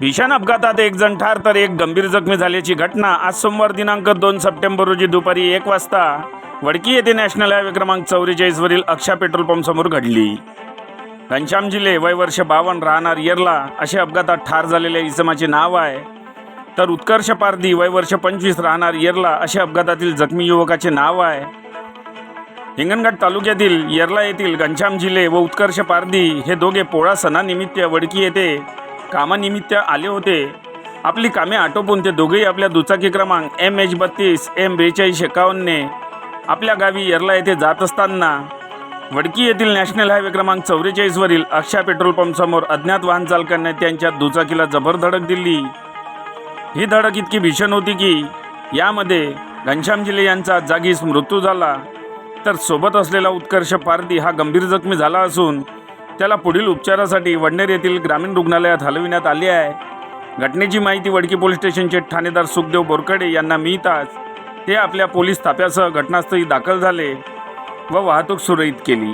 भीषण अपघातात एक जण ठार तर एक गंभीर जखमी झाल्याची घटना आज सोमवार दिनांक दोन सप्टेंबर रोजी दुपारी एक वाजता वडकी येथे नॅशनल हायवे क्रमांक चौवेचाळीसवरील अक्षा पेट्रोल पंप समोर घडली. घनश्याम जिल्हे वय वर्ष बावन्न राहणार येरला असे अपघातात ठार झालेल्या इसमाचे नाव आहे. तर उत्कर्ष पारधी वय वर्ष पंचवीस राहणार येरला असे अपघातातील जखमी युवकाचे नाव आहे. हिंगणघाट तालुक्यातील येरला येथील घनश्याम जिल्हे व उत्कर्ष पारधी हे दोघे पोळा सणानिमित्त वडकी येथे कामानिमित्त आले होते. आपली कामे आटोपून ते दोघेही आपल्या दुचाकी क्रमांक एम एच बत्तीस एम बेचाळीस एकावन्नने आपल्या गावी येरला येथे जात असताना वडकी येथील नॅशनल हायवे क्रमांक चौवेचाळीसवरील अक्षा पेट्रोल पंपसमोर अज्ञात वाहन चालकांनी त्यांच्या दुचाकीला जबर धडक दिली. ही धडक इतकी भीषण होती की यामध्ये घनश्याम जिले यांचा जागीच मृत्यू झाला. तर सोबत असलेला उत्कर्ष पारधी हा गंभीर जखमी झाला असून त्याला पुढील उपचारासाठी वडनेर येथील ग्रामीण रुग्णालयात हलविण्यात आले आहे. घटनेची माहिती वडकी पोलीस स्टेशनचे ठाणेदार सुखदेव बोरकडे यांना मिळताच ते आपल्या पोलीस ताफ्यासह घटनास्थळी दाखल झाले व वाहतूक सुरळीत केली.